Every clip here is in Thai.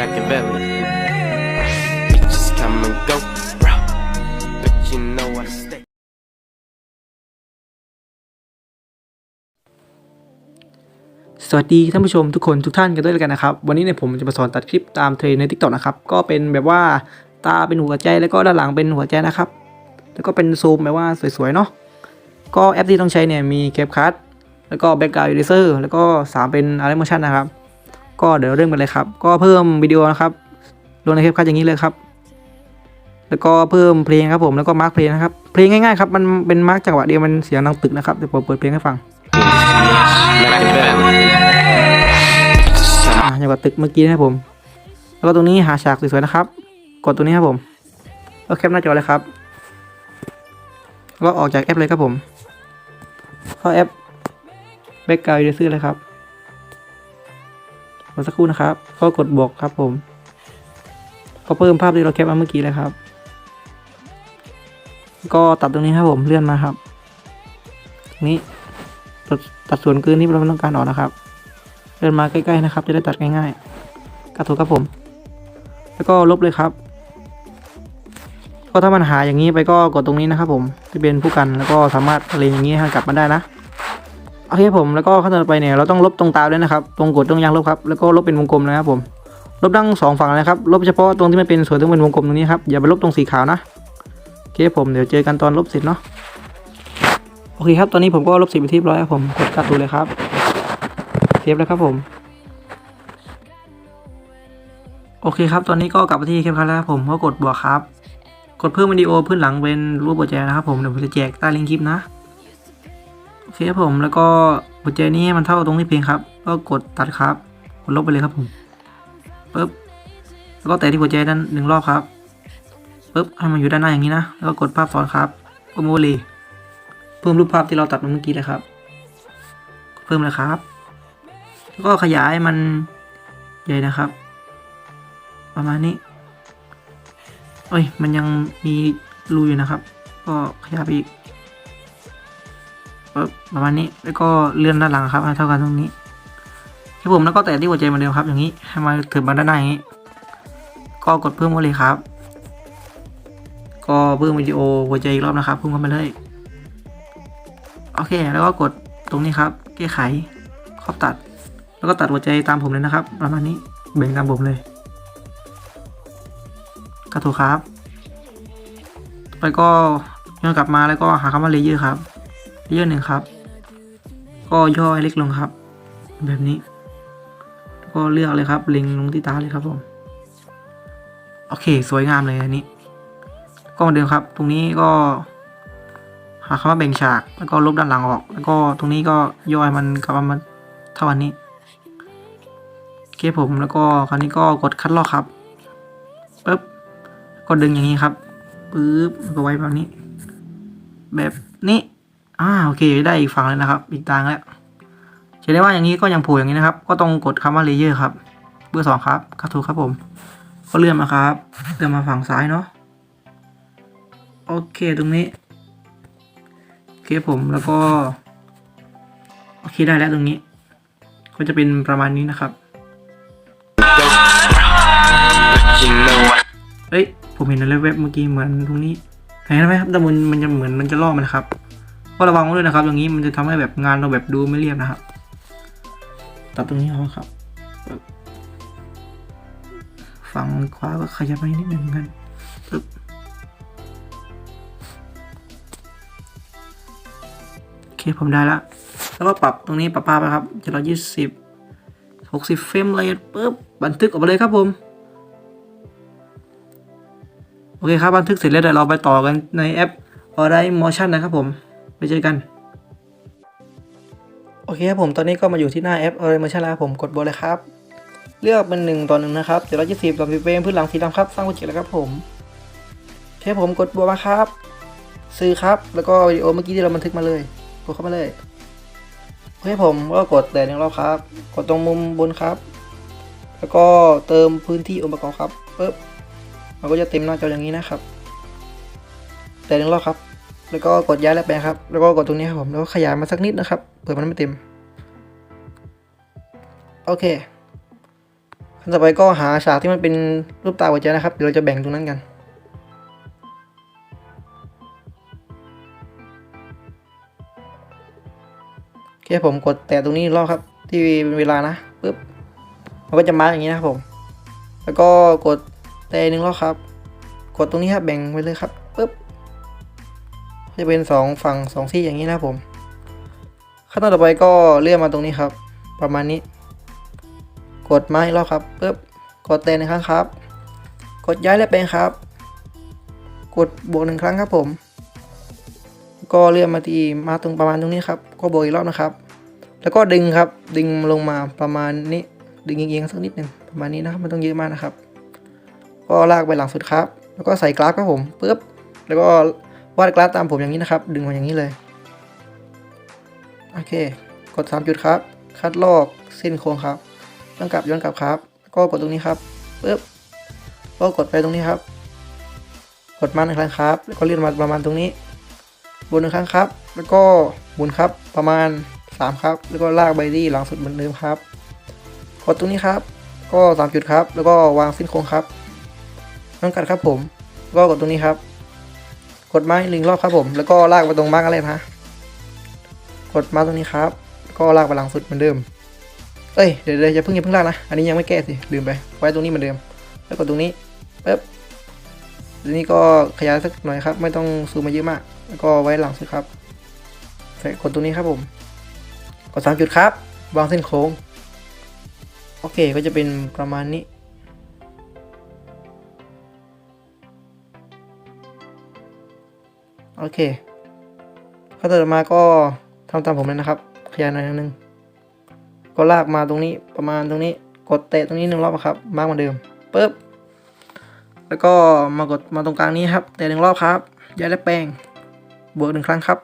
Machiavelli. Bitches come and go, bro. But you know I stay. สวัสดีท่านผู้ชมทุกคนทุกท่านกันด้วยแล้วกันนะครับ วันนี้เนี่ยผมจะมาสอนตัดคลิปตามเทรนใน TikTok นะครับ ก็เป็นแบบว่าตาเป็นหัวใจแล้วก็ด้านหลังเป็นหัวใจนะครับ แล้วก็เป็นซูมแบบว่าสวยๆเนาะก็แอปที่ต้องใช้เนี่ยมี CapCut แล้วก็ Background Eraser แล้วก็ 3 เป็น a r m o t i o n นะครับ ก็เดี๋ยวเริ่มกันเลยครับ ก็เพิ่มวิดีโอนะครับ ลงใน CapCut อย่างนี้เลยครับ แล้วก็เพิ่มเพลงครับผมแล้วก็มาร์กเพลงนะครับ เพลงง่ายๆครับ มันเป็นมาร์กจังหวะเดียวมันเสียงดังตึกนะครับเดี๋ยวผมเปิดเพลงให้ฟังอย่างกับตึกเมื่อกี้นะครับผม แล้วก็ตรงนี้หาฉากสวยๆนะครับ กดตรงนี้ครับผมก็แคปหน้าจอเลยครับแล้วก็ออกจากแอปเลยครับผม เข้าแอปแบ็กกราวด์ดีซื้อเลยครับ รอสักครู่นะครับ ก็กดบวกครับผมก็เพิ่มภาพที่เราแคปมาเมื่อกี้เลยครับ ก็ตัดตรงนี้ครับผมเลื่อนมาครับตรงนี้ตัดตัดส่วนเกินที่เราไม่ต้องการออกนะครับเดินมาใกล้ๆนะครับ จะได้ตัดง่ายๆกระถูกครับผม แล้วก็ลบเลยครับก็ถ้ามันหาอย่างนี้ไปก็กดตรงนี้นะครับผมที่เป็นผู้กันแล้วก็สามารถเลงอย่างนี้ให้กลับมาได้นะ โอเคผมแล้วก็ขั้นตอนต่อไปเนี่ยเราต้องลบตรงตาด้วยนะครับตรงกดตรงยางลบครับแล้วก็ลบเป็นวงกลมนะครับผมลบทั้งสองฝั่งเลยครับลบเฉพาะตรงที่มันเป็นส่วนที่เป็นวงกลมตรงนี้ครับอย่าไปลบตรงสีขาวนะโอเคผมเดี๋ยวเจอกันตอนลบเสร็จเนาะโอเคครับตอนนี้ผมก็ลบสีไปที่เรียบร้อยครับผมกดการ์ตูเลยครับเซฟแล้วครับผมโอเคครับ ตอนนี้ก็กลับมาที่เคปคัทแล้วผมก็กดบวกครับ กดเพิ่มวิดีโอพื้นหลังเป็นรูปหัวใจกต์นะครับผมเดี๋ยวผมจะแจกใต้ลิงก์คลิปนะ อเคครับผมแล้วก็หัวใจนี้มันเท่าตรงที่เพลงครับ ก็กดตัดครับ กดลบไปเลยครับผมปึ๊บแล้วก็แตะที่หัวใจด้านหนึ่งรอบครับปึ๊บให้มันอยู่ด้านหน้าอย่างนี้นะแล้วก็กดภาพซ้อนครับกดโมลีเพิ่มรูปภาพที่เราตัดเมื่อกี้เลยครับ เพิ่มเลยครับ แล้วก็ขยายมันใหญ่นะครับ ประมาณนี้เอ้ยมันยังมีรูอยู่นะครับ ก็ขยายไปอีก ประมาณนี้แล้วก็เลื่อนด้านหลังครับให้เท่ากันตรงนี้ที่ผมแล้วก็แตะที่หัวใจเหมือนเดิมครับ อย่างนี้ให้มาถึงมาด้านหน้าอย่างนี้ ก็กดเพิ่มมาเลยครับ ก็เพิ่มวิดีโอหัวใจอีกรอบนะครับเพิ่มเข้ามาเลยโอเค แล้วก็กดตรงนี้ครับ แก้ไขครอบตัด แล้วก็ตัดหัวใจตามผมเลยนะครับ ประมาณนี้เบ่งตามผมเลยกระถูกครับไปก็ย้อนกลับมาแล้วก็หาคำว่าเลเยอร์ครับ เลเยอร์หนึ่งครับ ก็ย่อให้เล็กลงครับ แบบนี้ ก็เลือกเลยครับเล็งลงที่ตาเลยครับผม โอเค สวยงามเลยอันนี้ ก็เหมือนเดิมครับ ตรงนี้ก็ หาคำว่าแบ่งฉาก แล้วก็ลบด้านหลังออก แล้วก็ตรงนี้ก็ย่อยมันกลับมาเท่าวันนี้โอเคผม แล้วก็คราวนี้ก็กดคัดลอกครับปึ๊บ ก็ดึงอย่างนี้ครับปึ๊บก็ไว้แบบนี้ แบบนี้ อ่าโอเคได้อีกฝั่งเลยนะครับอีกทางแล้วจะได้ว่าอย่างนี้ก็ยังโผล่อย่างนี้นะครับ ก็ต้องกดคำว่าเลเยอร์ครับ เบอร์สองครับครับถูกครับผม ก็เลื่อนมาครับเลื่อนมาฝั่งซ้ายเนาะโอเคตรงนี้โอเคผมแล้วก็โอเคได้แล้วตรงนี้ ก็จะเป็นประมาณนี้นะครับเอ้ยผมเห็นในเว็บเมื่อกี้เหมือนตรงนี้เห็นไหมครับแต่มันมันจะเหมือนมันจะล่อมันครับ ก็ระวังไว้ด้วยนะครับ อย่างนี้มันจะทำให้แบบงานเราแบบดูไม่เรียบนะครับ ตัดตรงนี้เอาครับ ฝั่งขวาก็ขยับไปนิดนึงกันปึ๊บโอเคผมได้ละ แล้วก็ปรับตรงนี้ปรับภาพนะครับเจ็ดร้อยยี่สิบหกสิบเฟรมเลยปุ๊บบันทึกออกมาเลยครับผมโอเคครับบันทึกเสร็จแล้วเดี๋ยวเราไปต่อกันในแอป a l r i g h t Motion นะครับผม ไปเจอกัน โอเคครับผมตอนนี้ก็มาอยู่ที่หน้าแอป a l r i g h t Motion แล้วผมกดบนเลยครับ เลือกเป็นหนึ่งต่อหนึ่งนะครับเดี๋ยวเราจะสิบต่อสิบเฟรมพื้นหลังสีดำครับ สร้างโปรเจกต์แล้วครับผมโอเคผมกดบัวมาครับ ซื้อครับ แล้วก็วิดีโอเมื่อกี้ที่เราบันทึกมาเลยกดเข้ามาเลยโอเคผมก็กดแต่หนึ่งรอบครับ กดตรงมุมบนครับ แล้วก็เติมพื้นที่องค์ประกอบครับปึ๊บมันก็จะเต็มหน้าจออย่างนี้นะครับ แต่หนึ่งรอบครับ แล้วก็กดย้ายและแปลงครับ แล้วก็กดตรงนี้ครับผมแล้วก็ขยายมาสักนิดนะครับเผื่อมันไม่เต็ม โอเคขั้นต่อไปก็หาฉากที่มันเป็นรูปตาหัวใจนะครับเดี๋ยวเราจะแบ่งตรงนั้นกัน โอเคผมกดแตะตรงนี้รอบครับ ที่เป็นเวลานะปึ๊บมันก็จะมารอย่างนี้นะครับผม แล้วก็กดแตะหนึ่งรอบครับ กดตรงนี้ครับแบ่งไปเลยครับปึ๊บ จะเป็นสองฝั่งสองซี่อย่างนี้นะผม ขั้นตอนต่อไปก็เลื่อนมาตรงนี้ครับ ประมาณนี้ กดมาอีกรอบครับปึ๊บกดแตะหนึ่งครั้งครับ กดย้ายและแปลงครับ กดบวกหนึ่งครั้งครับผม ก็เลื่อนมาที่มาตรงประมาณตรงนี้ครับ ก็บวกอีกรอบนะครับ แล้วก็ดึงครับ ดึงลงมาประมาณนี้ ดึงเอียงๆสักนิดหนึ่งประมาณนี้นะครับไมันต้องเยอะมากนะครับ ก็ลากไปหลังสุดครับ แล้วก็ใส่กราฟครับผมปึ๊บ แล้วก็ วาดกราฟตามผมอย่างนี้นะครับ ดึงมาอย่างนี้เลย โอเค กด 3 จุดครับ คัดลอกเส้นโค้งครับย้อนกลับย้อนกลับครับก็กดตรงนี้ครับปึ๊บก็กดไปตรงนี้ครับ กดมาหนึ่งครั้งครับ แล้วก็เลื่อนมาประมาณตรงนี้บนหนึ่งครั้งครับ แล้วก็หมุนครับประมาณ 3 ครับ แล้วก็ลากไปที่หลังสุดเหมือนเดิมครับ กดตรงนี้ครับ ก็ 3 จุดครับ แล้วก็วางเส้นโค้งครับย้อนกลับครับผม ก็กดตรงนี้ครับ กดไม้หนึ่งรอบครับผม แล้วก็ลากไปตรงมาร์กอะไรนะ กดมาตรงนี้ครับ ก็ลากไปหลังสุดเหมือนเดิม เอ้ย เดี๋ยวเดี๋ยวอย่าเพิ่งอย่าเพิ่งลากนะ อันนี้ยังไม่แก้สิ ลืมไป ไว้ตรงนี้เหมือนเดิม แล้วกดตรงนี้ปึ๊บทีนี้ก็ขยายสักหน่อยครับ ไม่ต้องซูมมาเยอะมาก แล้วก็ไว้หลังสุดครับใส่กดตรงนี้ครับผม กดสามจุดครับ วางเส้นโค้ง โอเค ก็จะเป็นประมาณนี้ โอเคขั้นตอนต่อมาก็ทำตามผมเลยนะครับ ขยายหน่อยนึงก็ลากมาตรงนี้ประมาณตรงนี้ กดเตะตรงนี้หนึ่งรอบครับมากเหมือนเดิมปึ๊บแล้วก็มากดมาตรงกลางนี้ครับ เตะหนึ่งรอบครับย้ายและแปลงบวกหนึ่งครั้งครับ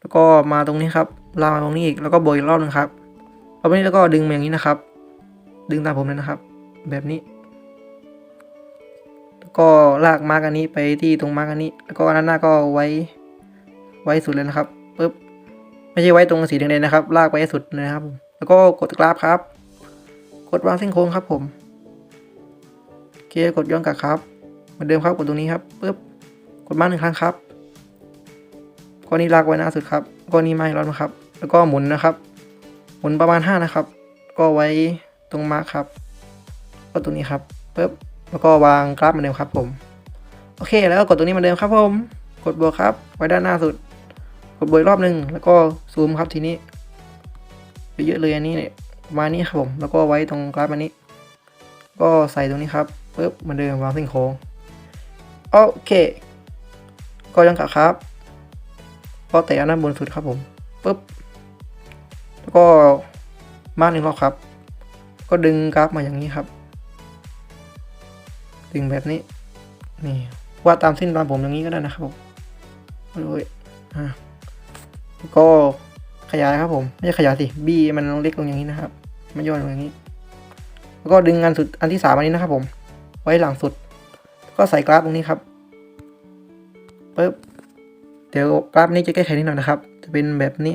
แล้วก็มาตรงนี้ครับลากมาตรงนี้อีกแล้วก็บวกอีกรอบหนึ่งครับรอบนี้แล้วก็ดึงมาอย่างนี้นะครับ ดึงตามผมเลยนะครับ แบบนี้ ก็ลากมาร์กอันนี้ไปที่ตรงมาร์กอันนี้ แล้วก็อันนั้นหน้าก็ไว้ไว้สุดเลยนะครับปึ๊บไม่ใช่ไว้ตรงสีแดงๆนะครับ ลากไปให้สุดเลยนะครับ แล้วก็กดกราฟครับ กดวางเส้นโค้งครับผมโอเคกดย้อนกลับครับ เหมือนเดิมครับกดตรงนี้ครับปึ๊บกดมาหนึ่งครั้งครับก้อนนี้ลากไว้หน้าสุดครับก้อนนี้ไม่ร้อนนะครับ แล้วก็หมุนนะครับ หมุนประมาณ5นะครับ ก็ไว้ตรงมาร์คครับ ก็ตรงนี้ครับปึ๊บ แล้วก็วางกราฟเหมือนเดิมครับผม โอเค แล้วก็กดตรงนี้เหมือนเดิมครับผม กดบวกครับ ไว้ด้านหน้าสุด กดบวกรอบหนึ่งแล้วก็ซูมครับทีนี้เยอะเลยอันนี้เนี่ยประมาณนี้ครับผม แล้วก็ไว้ตรงกราฟอันนี้ ก็ใส่ตรงนี้ครับปึ๊บเหมือนเดิมวางเส้นโค้งโอเค ก็ยังกลับครับ ก็แตะอันนั้นบนสุดครับผมปึ๊บแล้วก็มาหนึ่งรอบครับ ก็ดึงกราฟมาอย่างนี้ครับึงแบบนี้ นี่วาดตามเส้นตามผมอย่างนี้ก็ได้นะครับผมโอ้ยอ่ก็ขยายครับผม ไม่ใช่ขยายสิบีมันเล็กลงอย่างนี้นะครับไม่ย่อลงอย่างนี้ แล้วก็ดึงอันสุดอันที่สามอันนี้นะครับผม ไว้หลังสุด ก็ใส่กราฟตรงนี้ครับปึ๊บเดี๋ยวกราฟนี้จะแก้ไขนิดหน่อยนะครับ จะเป็นแบบนี้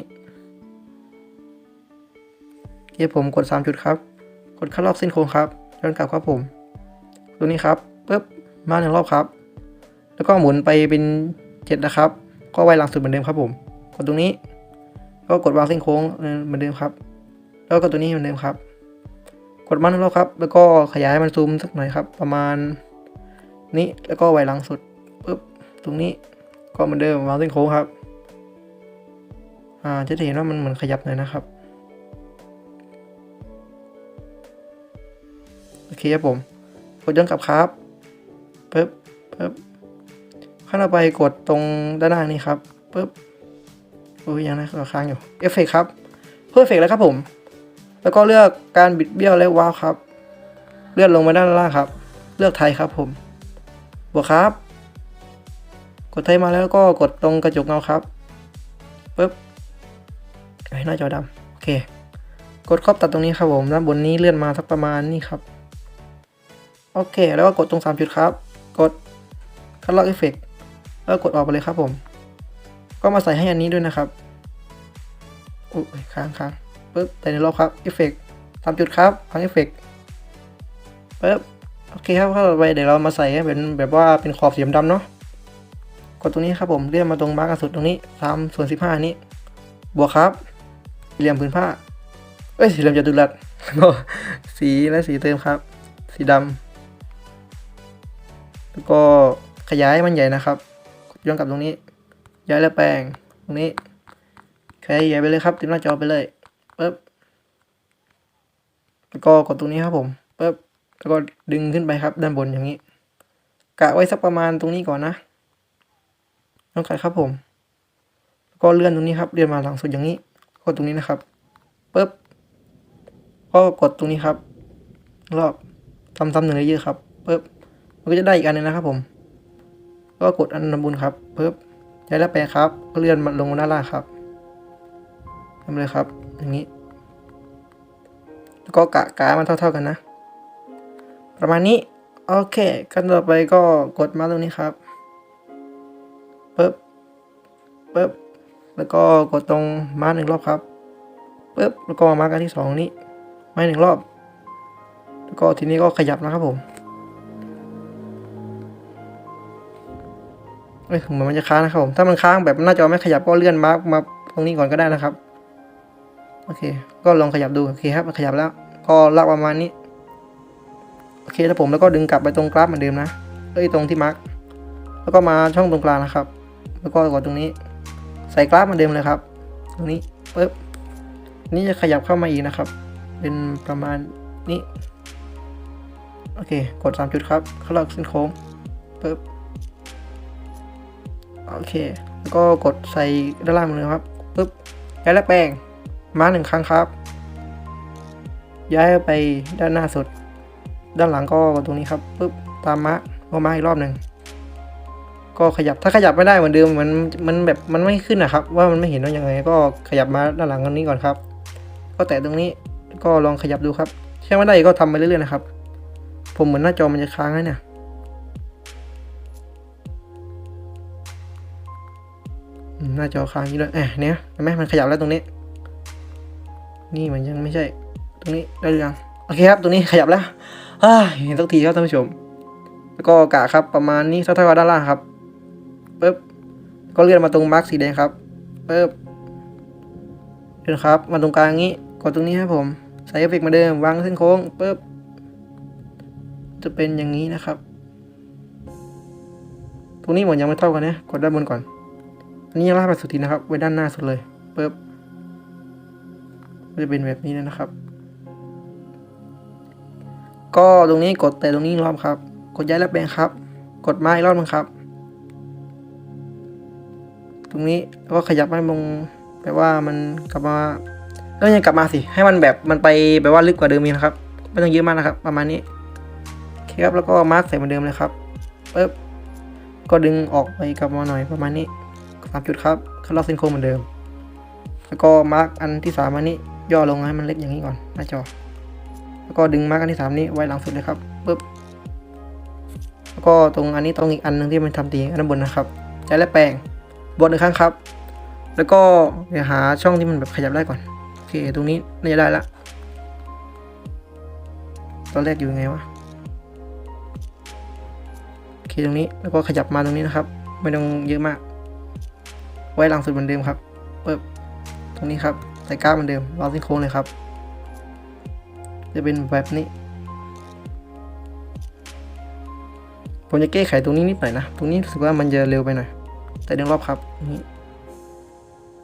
โอเคผมกดสามจุดครับ กดคัดรอบเส้นโค้งครับย้อนกลับครับผมตรงนี้ครับ ปึ๊บมาหนึ่งรอบครับ แล้วก็หมุนไปเป็นเจ็ดนะครับ ก็ไว้หลังสุดเหมือนเดิมครับผม กดตรงนี้ ก็กดวางเส้นโค้งเหมือนเดิมครับ แล้วก็ตัวนี้เหมือนเดิมครับ กดมันงรอบครับ แล้วก็ขยายมันซูมสักหน่อยครับ ประมาณนี้ แล้วก็ไว้หลังสุดปุ๊บ ตรงนี้ ก็เหมือนเดิมวางเส้นโค้งครับ อ่า จะเห็นว่ามันเหมือนขยับหน่อยนะครับ โอเคครับผม กดย้อนกลับครับ ปึ๊บปึ๊บขั้นต่อไปกดตรงด้านหน้านี้ครับปึ๊บโอ้ยยังนะก็ค้างอยู่เอฟเฟกครับเพื่อเอฟเฟกแล้วครับผม แล้วก็เลือกการบิดเบี้ยวและว้าวครับ เลื่อนลงมาด้านล่างครับ เลือกไทยครับผมบวกครับ กดไทยมาแล้วก็กดตรงกระจกเงาครับปึ๊บให้หน้าจอดำโอเค กดครอบตัดตรงนี้ครับผมด้านบนนี้เลื่อนมาสักประมาณนี้ครับ โอเค แล้วก็กดตรง3จุดครับ กดคัดลอกเอฟเฟกแล้วกดออกไปเลยครับผม ก็มาใส่ให้อันนี้ด้วยนะครับอุ้ยค้างค้างปึ๊บแต่ในรอบครับเอฟเฟกสามจุดครับพังเอฟเฟกปึ๊บโอเคครับขั้นต่อไปเดี๋ยวเรามาใส่ให้เป็นแบบว่าเป็นขอบสีดำเนาะกดตรงนี้ครับผมเลื่อนมาตรงมาร์กสุดตรงนี้สามส่วนสิบห้านี้ บวกครับสี่เหลี่ยมผืนผ้าเอ้ยสี่เหลี่ยมจัตุรัสสีและสีเติมครับ สีดำ แล้วก็ขยายมันใหญ่นะครับย้อนกลับตรงนี้ ย้ายแล้วแปลงตรงนี้ขยายใหญ่ไปเลยครับเต็มหน้าจอไปเลยปึ๊บแล้วก็กดตรงนี้ครับผมปึ๊บแล้วก็ดึงขึ้นไปครับ ด้านบนอย่างนี้ กะไว้สักประมาณตรงนี้ก่อนนะต้องกัดครับผม แล้วก็เลื่อนตรงนี้ครับเลื่อนมาหลังสุดอย่างนี้ กดตรงนี้นะครับปึ๊บก็กดตรงนี้ครับ รอบซ้ำๆหนึ่งเลเยอร์ครับปึ๊บ มันก็จะได้อีกอันหนึงนะครับผม ก็กดอันนบนครับปึ๊บย้ายแล้วแปลงครับ ก็เลื่อนมาลงมาด้านล่างครับทำเลยครับ อย่างนี้ แล้วก็กะกามันเท่า ๆกันนะ ประมาณนี้ โอเค ขั้นต่อไปก็กดมาตรงนี้ครับปึ๊บปึ๊บแล้วก็กดตรงมาหนึ่งรอบครับปึ๊บแล้วก็มากันที่สองนี้มาหนึ่งรอบ แล้วก็ทีนี้ก็ขยับนะครับผม เอ้ยเหมือนมันจะค้างนะครับผม ถ้ามันค้างแบบหน้าจอไม่ขยับก็เลื่อนมาร์กมาตรงนี้ก่อนก็ได้นะครับ โอเค ก็ลองขยับดู โอเคครับ มันขยับแล้ว ก็ลากประมาณนี้ โอเคแล้วผมแล้วก็ดึงกลับไปตรงกราฟเหมือนเดิมนะ เอ้ยตรงที่มาร์กแล้วก็มาช่องตรงกลางนะครับ แล้วก็กดตรงนี้ ใส่กราฟเหมือนเดิมเลยครับ ตรงนี้ปึ๊บ นี่จะขยับเข้ามาอีกนะครับ เป็นประมาณนี้ โอเค กด 3 จุดครับเข้าลอกเส้นโค้งปึ๊บ โอเคแล้วก็กดใส่ด้านล่างเลยครับปึ๊บย้ายและแปลงมาหนึ่งครั้งครับ ย้ายไปด้านหน้าสุด ด้านหลังก็กดตรงนี้ครับปึ๊บตามมาก็มาอีกรอบหนึ่งก็ขยับถ้าขยับไม่ได้เหมือนเดิมมันมันแบบมันไม่ขึ้นนะครับ ว่ามันไม่เห็นว่ายังไง ก็ขยับมาด้านหลังตรงนี้ก่อนครับ ก็แตะตรงนี้ก็ลองขยับดูครับใช่ไม่ได้ก็ทำไปเรื่อยๆนะครับ ผมเหมือนหน้าจอมันจะค้างให้เนี่ย หน้าจอค้างอยู่ด้วยเอ๊ะเนี่ยเห็นไหมมันขยับแล้วตรงนี้ นี่มันยังไม่ใช่ ตรงนี้ได้หรือยังโอเคครับตรงนี้ขยับแล้วเห็นสักทีครับท่านผู้ชม แล้วก็กะครับประมาณนี้เท่าๆกับด้านล่างครับปึ๊บก็เลื่อนมาตรงมาร์กสีแดงครับปึ๊บเลื่อนครับ มาตรงกลางนี้กดตรงนี้ครับผมใส่เอฟเฟกต์มาเดิมวางเส้นโค้งปึ๊บจะเป็นอย่างนี้นะครับ ตรงนี้หมดยังไม่เท่ากันนะ กดด้านบนก่อน นนี้ยังลากไปสุดทีนะครับ ไว้ด้านหน้าสุดเลยปึ๊บจะเป็นแบบนี้เลยนะครับ ก็ตรงนี้กดแต่ตรงนี้รอบครับ กดย้ายและแปลงครับ กดมาอีกรอบนึงครับ ตรงนี้แล้วก็ขยับให้มงแบบว่ามันกลับมาแล้วยังกลับมาสิ ให้มันแบบมันไปแบบว่าลึกกว่าเดิมอีกนะครับ ไม่ต้องเยอะมากนะครับ ประมาณนี้โอเคครับแล้วก็มาร์กใส่เหมือนเดิมเลยครับปึ๊บก็ดึงออกไปกลับมาหน่อยประมาณนี้ สามจุดครับคัดลอกเส้นโค้งเหมือนเดิม แล้วก็มาร์กอันที่สามอันนี้ย่อลงให้มันเล็กอย่างนี้ก่อนหน้าจอ แล้วก็ดึงมาร์กอันที่สามนี้ไว้หลังสุดเลยครับปึ๊บแล้วก็ตรงอันนี้ตรงอีกอันหนึงที่มันทำตีอันด้านบนนะครับใช้และแปลงบนหนึ่งครั้งครับ แล้วก็เดี๋ยวหาช่องที่มันแบบขยับได้ก่อนโอเคตรงนี้น่าจะได้ละตอนแรกอยู่ยังไงวะโอเคตรงนี้แล้วก็ขยับมาตรงนี้นะครับ ไม่ต้องเยอะมาก ไว้หลังสุดเหมือนเดิมครับปึ๊บตรงนี้ครับใส่กล้ามเหมือนเดิมวางเส้นโค้งเลยครับ จะเป็นแบบนี้ ผมจะแก้ไขตรงนี้นิดหน่อยนะ ตรงนี้รู้สึกว่ามันจะเร็วไปหน่อย แต่เดี๋ยวรอบครับนี้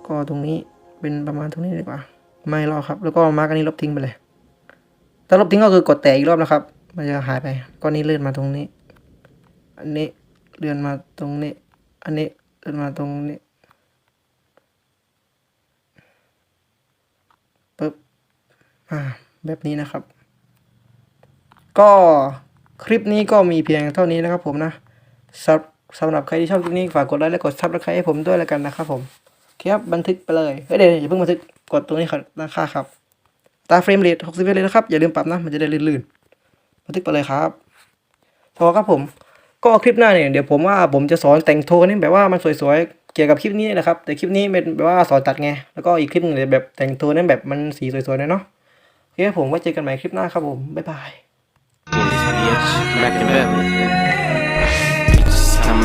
ก็ตรงนี้เป็นประมาณตรงนี้ดีกว่า ไม่รอบครับ แล้วก็มาร์กอันนี้ลบทิ้งไปเลย ถ้าลบทิ้งก็คือกดแตะอีกรอบนะครับ มันจะหายไปก้อนนี้เลื่อนมาตรงนี้ อันนี้เลื่อนมาตรงนี้ อันนี้เลื่อนมาตรงนี้ปึ๊บ อ่าแบบนี้นะครับ ก็คลิปนี้ก็มีเพียงเท่านี้นะครับผมนะสำสำหรับใครที่ชอบคลิปนี้ฝากกดไลค์และกดซับสไครต์ให้ผมด้วยแล้วกันนะครับผมเครับบันทึกไปเลยเฮ้ยเดี๋ยวอย่าเพิ่งบันทึกกดตรงนี้ครับราคาครับ ตาเฟรมเรท60เฟรมเลยนะครับ อย่าลืมปรับนะ มันจะได้ลื่นๆบันทึกไปเลยครับพอครับผม ก็คลิปหน้าเนี่ยเดี๋ยวผมว่าผมจะสอนแต่งโทนนี่แบบว่ามันสวยๆ เกี่ยวกับคลิปนี้นะครับ แต่คลิปนี้เป็นแบบว่าสอนตัดไง แล้วก็อีกคลิปหนึงเลยแบบแต่งโทนนั้นแบบมันสีสวยๆน่อยเนาะ เฮ้ผมไว้เจอกันใหม่คลิปหน้าครับผม บ๊ายบาย Bitch, I'm